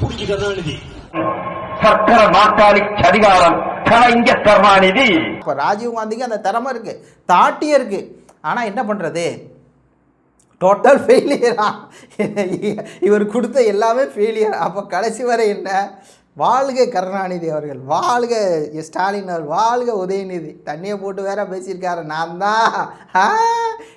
பிடிச்சி கருணாநிதி சக்கர நாற்காலி சதிகாரம் கலைஞர் கருணாநிதி இப்போ ராஜீவ் காந்திக்கு அந்த திறமை இருக்கு தாட்டியே இருக்கு. ஆனால் என்ன பண்ணுறது டோட்டல் ஃபெயிலியரா இவர் கொடுத்த எல்லாமே ஃபெயிலியர் அப்போ கடைசி வரை என்ன? வாழ்க கருணாநிதி அவர்கள் வாழ்க ஸ்டாலின் அவர்கள் வாழ்க உதயநிதி. தண்ணியை போட்டு வேற பேசியிருக்காரு. நான் தான். ஆ,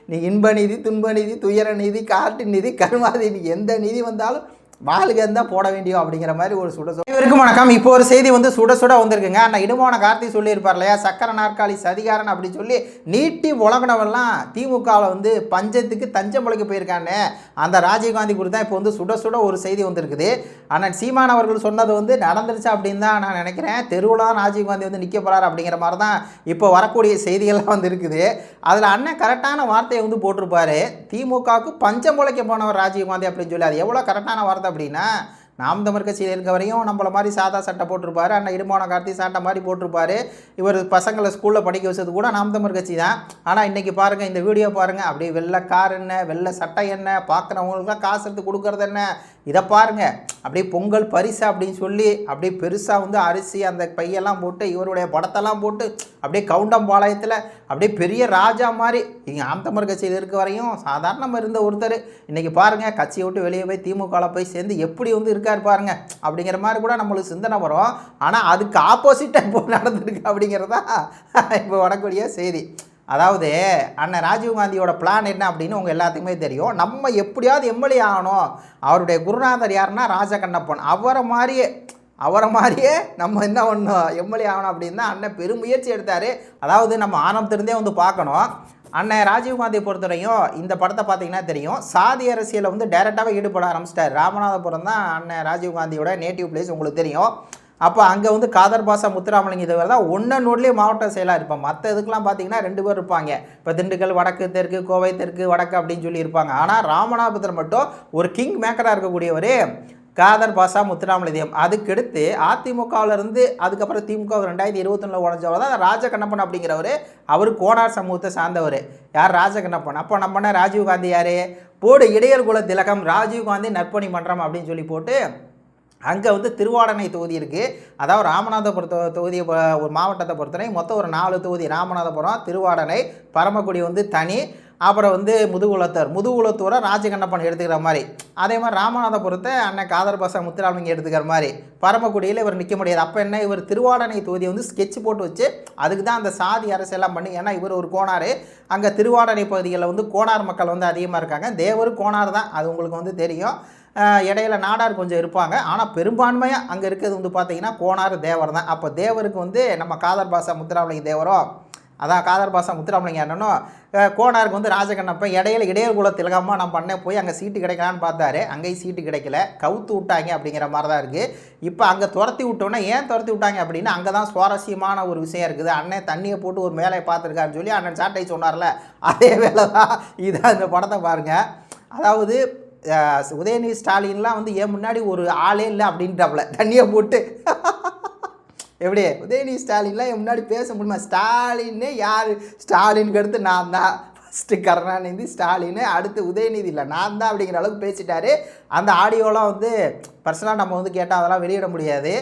நீ இன்ப நிதி துன்ப நிதி துயர நிதி காட்டு நிதி கருமாதி நிதி. எந்த நிதி வந்தாலும் வாழ்கன்னு தான் போட வேண்டியோ அப்படிங்கிற மாதிரி ஒரு சுட சுட இவருக்கும் வணக்கம். இப்போ ஒரு செய்தி வந்து சுட சுட வந்திருக்குங்க. நான் இடுமான கார்த்தி சொல்லியிருப்பார் இல்லையா? சக்கர நாற்காலி சதிகாரன் அப்படின்னு சொல்லி நீட்டி உலகினவெல்லாம் திமுகவில் வந்து பஞ்சத்துக்கு தஞ்சம் முளைக்க போயிருக்கான்னு அந்த ராஜீவ்காந்தி குறித்து தான் இப்போ வந்து சுட சுட ஒரு செய்தி வந்திருக்குது. ஆனால் சீமான் அவர்கள் சொன்னது வந்து நடந்துருச்சு அப்படின்னு தான் நான் நினைக்கிறேன். தெருவில் தான் ராஜீவ்காந்தி வந்து நிற்க போகிறார் அப்படிங்கிற மாதிரி தான் இப்போ வரக்கூடிய செய்திகள்லாம் வந்து இருக்குது அதில் அண்ணன் கரெக்டான வார்த்தையை வந்து போட்டிருப்பார். திமுகவுக்கு பஞ்சம் முளைக்க போனவர் ராஜீவ்காந்தி அப்படின்னு சொல்லி. அது எவ்வளோ கரெக்டான வார்த்தை அப்படின்னா நாம் தமிழ் கட்சியில் இருக்க வரையும் நம்மள மாதிரி சாதா சட்டை போட்டிருப்பாரு அண்ணன் இடுமான கார்த்தி சாட்டை மாதிரி போட்டிருப்பாரு. இவர் பசங்களை ஸ்கூலில் படிக்க வச்சது கூட நாம் தமிழ் கட்சி தான். ஆனால் இன்றைக்கி பாருங்கள் இந்த வீடியோ பாருங்கள் அப்படியே வெள்ளை கார் என்ன வெள்ளை சட்டை என்ன பார்க்குறவங்களுக்குலாம் காசு எடுத்து கொடுக்கறது என்ன? இதை பாருங்கள் அப்படியே பொங்கல் பரிசு அப்படின்னு சொல்லி அப்படியே பெருசாக வந்து அரிசி அந்த பையெல்லாம் போட்டு இவருடைய படத்தெல்லாம் போட்டு அப்படியே கவுண்டம்பாளையத்தில் அப்படியே பெரிய ராஜா மாதிரி இங்கே ஆம்தமர் கட்சியில் இருக்க வரையும் சாதாரணமாக இருந்த ஒருத்தர். இன்றைக்கி பாருங்கள் கட்சியை விட்டு வெளியே போய் திமுகவில் போய் சேர்ந்து எப்படி வந்து இருக்கார் பாருங்கள் அப்படிங்கிற மாதிரி கூட நம்மளுக்கு சிந்தனை வரும். ஆனால் அதுக்கு ஆப்போசிட்டாக இப்போ நடந்திருக்கு அப்படிங்கிறதா இப்போ வரக்கூடிய செய்தி. அதாவது அண்ணன் ராஜீவ்காந்தியோட பிளான் என்ன அப்படின்னு உங்கள் எல்லாத்துக்குமே தெரியும். நம்ம எப்படியாவது எம்எல்ஏ ஆகணும். அவருடைய குருநாதர் யாருன்னா ராஜகண்ணப்பன். அவரை மாதிரியே அவரை மாதிரியே நம்ம என்ன பண்ணோம் எம்எல்ஏ ஆகணும் அப்படின்னு தான் அண்ணன் பெருமுயற்சி எடுத்தார். அதாவது நம்ம ஆரம்பத்திலிருந்தே வந்து பார்க்கணும். அண்ணன் ராஜீவ்காந்தி பொறுத்தவரையும் இந்த படத்தை பார்த்தீங்கன்னா தெரியும். சாதி அரசியலில் வந்து டைரெக்டாகவே ஈடுபட ஆரம்பிச்சிட்டார். ராமநாதபுரம் தான் அண்ணன் ராஜீவ்காந்தியோட நேட்டிவ் பிளேஸ் உங்களுக்கு தெரியும். அப்போ அங்கே வந்து காதர் பாசா முத்துராமலிங்க இதுவரை தான் ஒன்று நோட்லேயே மாவட்ட செயலாக இருப்பான். மற்ற இதுக்கெலாம் பார்த்தீங்கன்னா ரெண்டு பேர் இருப்பாங்க. இப்போ திண்டுக்கல் வடக்கு தெற்கு கோவை தெற்கு வடக்கு அப்படின்னு சொல்லி இருப்பாங்க. ஆனால் ராமநாதபுரத்தில் மட்டும் ஒரு கிங் மேக்கராக இருக்கக்கூடியவர் காதர் பாசா முத்துராமலிங்கம் அதுக்கடுத்து அதிமுகவிலேருந்து அதுக்கப்புறம் திமுக ரெண்டாயிரத்தி இருபத்தொன்னில் உடஞ்சவர் தான் ராஜகண்ணப்பன் அப்படிங்கிறவர். அவர் கோனார் சமூகத்தை சார்ந்தவர். யார் ராஜ கண்ணப்பன் அப்போ நம்மனா ராஜீவ்காந்தி யார்? போடு இடையல் குல திலகம் ராஜீவ்காந்தி நற்பணி மன்றம் அப்படின்னு சொல்லி போட்டு அங்கே வந்து திருவாடனை தொகுதி இருக்குது அதாவது ராமநாதபுரத்து தொகுதியை ஒரு மாவட்டத்தை பொறுத்தவரை மொத்தம் ஒரு நாலு தொகுதி. ராமநாதபுரம் திருவாடனை பரமக்குடி வந்து தனி அப்புறம் வந்து முதுகுளத்தூர். முதுகுளத்தூரை ராஜகண்ணப்பன் எடுத்துக்கிற மாதிரி. அதே மாதிரி ராமநாதபுரத்தை அண்ணன் காதர் பாசா முத்துராமலிங்க எடுத்துக்கிற மாதிரி. பரமக்குடியில் இவர் நிற்க முடியாது. அப்போ என்ன? இவர் திருவாடனை தொகுதியை வந்து ஸ்கெட்ச் போட்டு வச்சு அதுக்கு தான் அந்த சாதி அரசியெல்லாம் பண்ணி ஏன்னா இவர் ஒரு கோணார் அங்கே திருவாடனை பகுதிகளில் வந்து கோணார் மக்கள் வந்து அதிகமாக இருக்காங்க. தேவர் கோணார் தான். அது உங்களுக்கு வந்து தெரியும். இடையில நாடார் கொஞ்சம் இருப்பாங்க. ஆனால் பெரும்பான்மையாக அங்கே இருக்கிறது வந்து பார்த்தீங்கன்னா கோனார் தேவர் தான். அப்போ தேவருக்கு வந்து நம்ம காதர் பாசா முத்துராமலிங்க தேவரோ அதான் காதர் பாசா முத்துராமலிங்க என்னன்னோ அஹ் கோனாருக்கு வந்து ராஜகண்ணப்பன் இடையில இடையர் குல திலகமாக நான் பண்ணேன் போய் அங்கே சீட்டு கிடைக்கலான்னு பார்த்தாரு. அங்கேயும் சீட்டு கிடைக்கல. கவுத்து விட்டாங்க அப்படிங்கிற மாதிரி தான் இருக்குது இப்போ அங்கே துரத்தி விட்டோன்னே ஏன் துரத்தி விட்டாங்க அப்படின்னா அங்கே தான் சுவாரஸ்யமான ஒரு விஷயம் இருக்குது. அண்ணன் தண்ணியை போட்டு ஒரு மேலே பார்த்துருக்காருன்னு சொல்லி அண்ணன் சாட்டை சொன்னார்ல. அதே வேலை தான் இதான் இந்த படத்தை பாருங்கள் அதாவது உதயநிதி ஸ்டாலின்லாம் வந்து ஏன் முன்னாடி ஒரு ஆளே இல்லை அப்படின்ட்டாப்புல தண்ணியை போட்டு. எப்படி? உதயநிதி ஸ்டாலின்லாம் என் முன்னாடி பேச முடியுமா? ஸ்டாலின்னு யார்? ஸ்டாலினுக்கு அடுத்து நான் தான். ஃபஸ்ட்டு கருணாநிதி ஸ்டாலின் அடுத்து உதயநிதி இல்லை. நான் தான் அப்படிங்கிற அளவுக்கு பேசிட்டாரு. அந்த ஆடியோலாம் வந்து பர்சனலாக நம்ம வந்து கேட்டால் அதெல்லாம் வெளியிட முடியாது.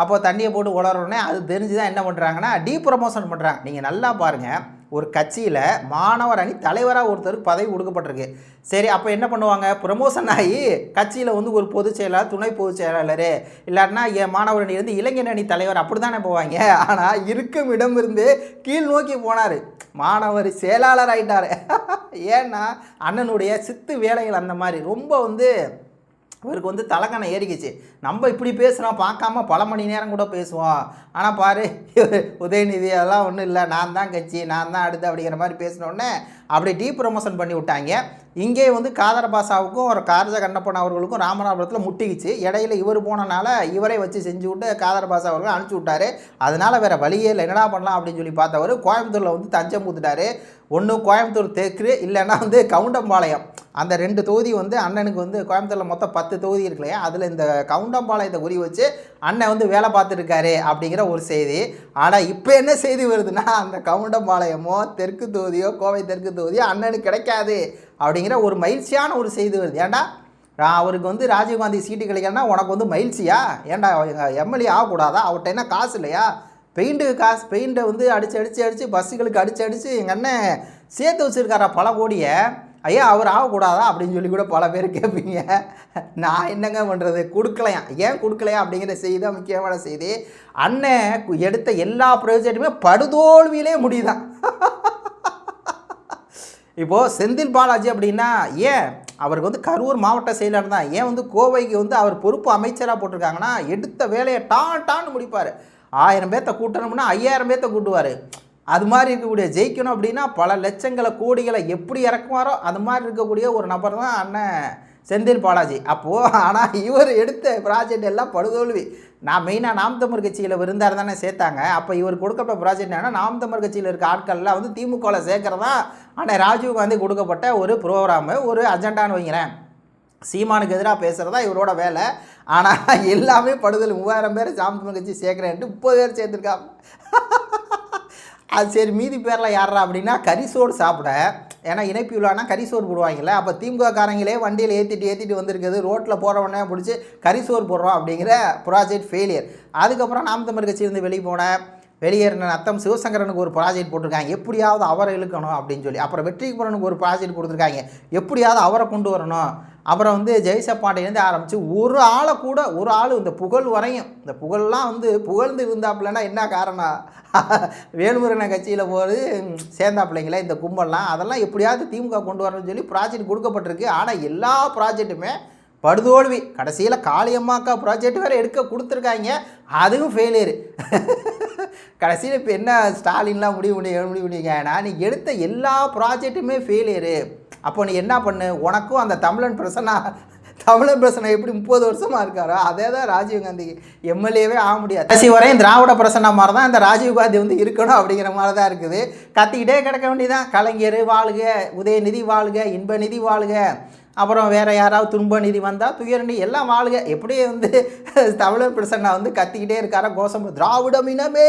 அப்போ தண்ணியை போட்டு உளறோடனே அது தெரிஞ்சு தான் என்ன பண்ணுறாங்கன்னா டீ ப்ரமோஷன் பண்ணுறாங்க நீங்கள் நல்லா பாருங்கள் ஒரு கட்சியில் மாணவர் அணி தலைவராக ஒருத்தருக்கு பதவி கொடுக்கப்பட்டிருக்கு. சரி அப்போ என்ன பண்ணுவாங்க? ப்ரமோஷன் ஆகி கட்சியில் வந்து ஒரு பொதுச் செயலாளர் துணை பொதுச் செயலாளர். இல்லாட்டினா என் மாணவர் அணி இளைஞர் அணி தலைவர் அப்படி தானே போவாங்க? ஆனால் இருக்கும் இடம் இருந்து கீழ் நோக்கி போனார். மாணவர் செயலாளர் ஆயிட்டார். ஏன்னா அண்ணனுடைய சித்து வேலைகள் அந்த மாதிரி. ரொம்ப வந்து இவருக்கு வந்து தலைக்கணை ஏறிக்கிச்சு. நம்ம இப்படி பேசுகிறோம் பார்க்காம பல மணி நேரம் கூட பேசுவோம். ஆனால் பாரு உதயநிதி அதெல்லாம் ஒன்றும் இல்லை. நான் தான் கட்சி நான் தான் அடுத்து அப்படிங்கிற மாதிரி பேசினோடனே அப்படி டீ ப்ரொமோஷன் பண்ணி விட்டாங்க. இங்கே வந்து காதர பாஷாவுக்கும் ஒரு காரஜ கண்ணப்பன் அவர்களுக்கும் ராமநாதபுரத்தில் முட்டிக்கிச்சு. இடையில இவர் போனனால இவரை வச்சு செஞ்சு விட்டு காதர பாஷா அவர்கள் அனுப்பிச்சி விட்டாரு. அதனால வேற வழியே இல்லை. என்னடா பண்ணலாம் அப்படின்னு சொல்லி பார்த்தவர் கோயம்புத்தூரில் வந்து தஞ்சம் ஊத்துட்டாரு. ஒன்று கோயம்புத்தூர் தெற்கு இல்லைன்னா வந்து கவுண்டம்பாளையம். அந்த ரெண்டு தொகுதி வந்து அண்ணனுக்கு வந்து கோயம்புத்தூரில் மொத்தம் பத்து தொகுதி இருக்கு இல்லையா? அதில் இந்த கவுண்டம்பாளையத்தை குறி வச்சு அண்ணன் வந்து வேலை பார்த்துருக்காரு அப்படிங்கிற ஒரு செய்தி. ஆனால் இப்போ என்ன செய்தி வருதுன்னா அந்த கவுண்டம்பாளையமோ தெற்கு தொகுதியோ கோவை தெற்கு தொகுதியோ அண்ணனுக்கு கிடைக்காது. அப்படிங்கிற ஒரு மகிழ்ச்சியான ஒரு செய்தி வருது. ஏன்டா? நான் அவருக்கு வந்து ராஜீவ்காந்தி சீட்டு கிடைக்கலன்னா உனக்கு வந்து மகிழ்ச்சியா? ஏன்டா எங்கள் எம்எல்ஏ ஆகக்கூடாதா? அவர்கிட்ட என்ன காசு இல்லையா? பெயிண்ட்டு காசு பெயிண்ட்டை வந்து அடித்து அடித்து அடித்து பஸ்ஸுகளுக்கு அடித்து அடித்து எங்கள் அண்ணன் சேர்த்து வச்சுருக்காரா பல கோடியை? ஐயா அவர் ஆகக்கூடாதா? அப்படின்னு சொல்லி கூட பல பேர் கேட்பீங்க. நான் என்னங்க பண்ணுறது கொடுக்கலையா? ஏன் கொடுக்கலையா? அப்படிங்கிற செய்தி தான் முக்கியமான செய்தி. அண்ணன் எடுத்த எல்லா ப்ராஜெக்ட்டுமே படுதோல்வியிலே முடியுதான். இப்போது செந்தில் பாலாஜி அப்படின்னா ஏன் அவருக்கு வந்து கரூர் மாவட்ட செயலர் தான்? ஏன் வந்து கோவைக்கு வந்து அவர் பொறுப்பு அமைச்சராக போட்டிருக்காங்கன்னா எடுத்த வேலையை டான் டான்னு முடிப்பார். ஆயிரம் பேர்த்த கூட்டணும்னா ஐயாயிரம் பேர்த்த கூட்டுவார். அது மாதிரி இருக்கக்கூடிய ஜெயிக்கணும் அப்படின்னா பல லட்சங்களை கோடிகளை எப்படி இறக்குவாரோ அது மாதிரி இருக்கக்கூடிய ஒரு நபர் தான் அண்ணன் செந்தில் பாலாஜி. அப்போது ஆனால் இவர் எடுத்த ப்ராஜெக்ட் எல்லாம் படுதோல்வி. நான் மெயினாக நாம் தமிழ் கட்சியில் விருந்தார் தானே சேர்த்தாங்க. அப்போ இவர் கொடுக்கப்பட்ட ப்ராஜெக்ட் என்னென்னா நாம் தமிழ் கட்சியில் இருக்க ஆட்கள்லாம் வந்து திமுகவில் சேர்க்குறதா? ஆனால் ராஜீவ் காந்தி கொடுக்கப்பட்ட ஒரு ப்ரோக்ராமு ஒரு அஜெண்டான்னு வைங்கிறேன் சீமானுக்கு எதிராக பேசுகிறதா இவரோட வேலை. ஆனால் எல்லாமே படுதல் மூவாயிரம் பேர் சாம் தமிழ் கட்சி சேர்க்குறேன்ட்டு முப்பது பேர் சேர்த்துருக்காங்க. அது சரி மீதி பேரில் யாரா அப்படின்னா கரிசோடு சாப்பிட ஏன்னா இணைப்பு விழானா கரிசோறு போடுவாங்கல்ல அப்போ திமுககாரங்களே வண்டியில் ஏற்றிட்டு ஏற்றிட்டு வந்திருக்குது. ரோட்டில் போகிறவனே பிடிச்சி கரிசோர் போடுறோம் அப்படிங்கிற ப்ராஜெக்ட் ஃபெயிலியர் அதுக்கப்புறம் நாம் தமிழ் கட்சியிலேருந்து வெளியே போனேன். வெளியேறின நத்தம் சிவசங்கரனுக்கு ஒரு ப்ராஜெக்ட் போட்டிருக்காங்க. எப்படியாவது அவரை இழுக்கணும் அப்படின்னு சொல்லி. அப்புறம் வெற்றிக்குமரனுக்கு ஒரு ப்ராஜெக்ட் கொடுத்துருக்காங்க. எப்படியாவது அவரை கொண்டு வரணும். அப்புறம் வந்து ஜெய்சப்பாண்டையிலேருந்து ஆரம்பித்து ஒரு ஆளை கூட ஒரு ஆள் இந்த புகழ் வரையும். இந்த புகழ்லாம் வந்து புகழ்ந்து இருந்தாப்புலன்னா என்ன காரணம்? வேலுமுருகனை கட்சியில் போது சேர்ந்தாப்புலைங்களே இந்த கும்பல்லாம். அதெல்லாம் எப்படியாவது திமுக கொண்டு வரணும்னு சொல்லி ப்ராஜெக்ட் கொடுக்கப்பட்டிருக்கு. ஆனால் எல்லா ப்ராஜெக்ட்டுமே படுதோல்வி. கடைசியில் காளியம்மாக்கா ப்ராஜெக்ட் வேறு எடுக்க கொடுத்துருக்காங்க. அதுவும் ஃபெயிலியர் கடைசியில் இப்போ என்ன ஸ்டாலின்லாம் முடிவு பண்ணி முடிவு பண்ணிங்கன்னா நீ எடுத்த எல்லா ப்ராஜெக்ட்டுமே ஃபெயிலியரு அப்போ நீ என்ன பண்ணு? உனக்கும் அந்த தமிழன் பிரசன்னா தமிழன் பிரசனை எப்படி முப்பது வருஷமாக இருக்காரோ அதே தான் ராஜீவ்காந்தி எம்எல்ஏவே ஆக முடியாது. கடைசி வரையும் திராவிட பிரசனை மாதிரி தான் இந்த ராஜீவ்காந்தி வந்து இருக்கணும் அப்படிங்கிற மாதிரி தான் இருக்குது. கத்திக்கிட்டே கிடக்க வேண்டியதான் கலைஞர் வாழ்க உதயநிதி வாழ்க இன்பநிதி வாழ்க. அப்புறம் வேறு யாராவது துன்ப நிதி வந்தால் துயரண்டி எல்லாம் வாழ்க. எப்படியே வந்து தமிழர் பிரசன்னா வந்து கத்திக்கிட்டே இருக்காரா? கோஷம் திராவிடம் இனமே!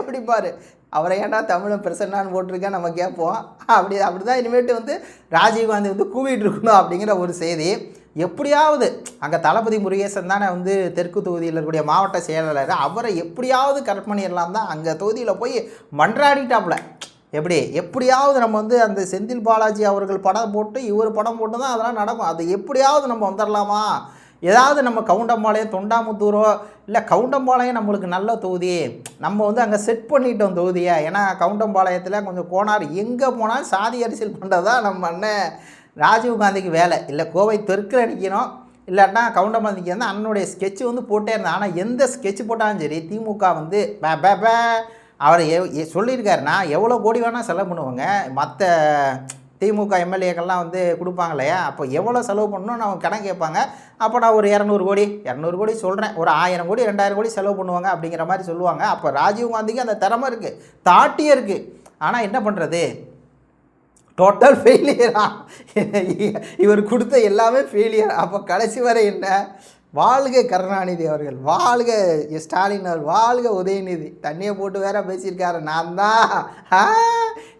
அப்படிப்பாரு அவரை ஏன்டா தமிழன் பிரசன்னான்னு போட்டிருக்கேன்? நம்ம கேட்போம். அப்படி அப்படி தான் இனிமேட்டு வந்து ராஜீவ்காந்தி வந்து கூவிட்டு இருக்கணும் அப்படிங்கிற ஒரு செய்தி. எப்படியாவது அங்கே தளபதி முருகேசன் தானே வந்து தெற்கு தொகுதியில் இருக்கக்கூடிய மாவட்ட செயலாளர். அவரை எப்படியாவது கரெக்ட் பண்ணிடலாம் தான் அங்கே தொகுதியில் போய் மன்றாடிட்டாப்புல. எப்படி? எப்படியாவது நம்ம வந்து அந்த செந்தில் பாலாஜி அவர்கள் படம் போட்டு இவர் படம் போட்டு தான் அதெல்லாம் நடக்கும். அது எப்படியாவது நம்ம வந்துடலாமா ஏதாவது நம்ம கவுண்டம்பாளையம் தொண்டாமுத்தூரோ இல்லை கவுண்டம்பாளையம் நம்மளுக்கு நல்ல தொகுதி. நம்ம வந்து அங்கே செட் பண்ணிட்டோம் தொகுதியை. ஏன்னா கவுண்டம்பாளையத்தில் கொஞ்சம் கோனார் எங்கே போனாலும் சாதி அரசியல் பண்ணுறதா தான் நம்ம அண்ணன் ராஜீவ் காந்திக்கு வேலை. இல்லை கோவை தெற்கில் நிற்கணும் இல்லாட்டா கவுண்டம்பாளையம் வந்து அண்ணனுடைய ஸ்கெட்ச் வந்து போட்டே இருந்தேன். ஆனால் எந்த ஸ்கெட்ச் போட்டாலும் சரி திமுக வந்து பே பே அவர் எவ் சொல்லியிருக்காரு. நான் எவ்வளோ கோடி வேணால் செலவு பண்ணுவோங்க. மற்ற திமுக எம்எல்ஏக்கள்லாம் வந்து கொடுப்பாங்க இல்லையா அப்போ எவ்வளோ செலவு பண்ணணும்னு அவங்க கணக்கு கேட்பாங்க. அப்போ நான் ஒரு இரநூறு கோடி இரநூறு கோடி சொல்கிறேன் ஒரு ஆயிரம் கோடி ரெண்டாயிரம் கோடி செலவு பண்ணுவாங்க அப்படிங்கிற மாதிரி சொல்லுவாங்க. அப்போ ராஜீவ் காந்திக்கு அந்த திறமை இருக்குது தாட்டியே இருக்குது ஆனால் என்ன பண்ணுறது டோட்டல் ஃபெயிலியரா இவர் கொடுத்த எல்லாமே ஃபெயிலியர் அப்போ கடைசி வரை என்ன? வாழ்க கருணாநிதி அவர்கள் வாழ்க ஸ்டாலின் அவர் வாழ்க உதயநிதி. தண்ணியை போட்டு வேற பேசியிருக்காரு. நான் தான்.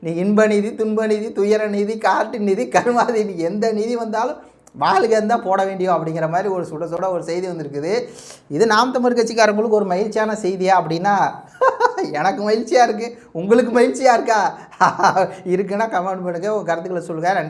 நீ இன்ப நிதி துன்ப நிதி துயர நிதி காட்டு நிதி கருமாதி நீ எந்த நிதி வந்தாலும் வாழ்கன்னு தான் போட வேண்டியும் அப்படிங்கிற மாதிரி ஒரு சுட சுட ஒரு செய்தி வந்திருக்குது. இது நாம் தமிழ் கட்சிக்காரங்களுக்கு ஒரு மகிழ்ச்சியான செய்தியா அப்படின்னா எனக்கு மகிழ்ச்சியாக இருக்குது உங்களுக்கு மகிழ்ச்சியாக இருக்கா? இருக்குன்னா கமெண்ட் பண்ணுங்கள் உங்கள் கருத்துக்களை சொல்லுங்கள் நன்றி.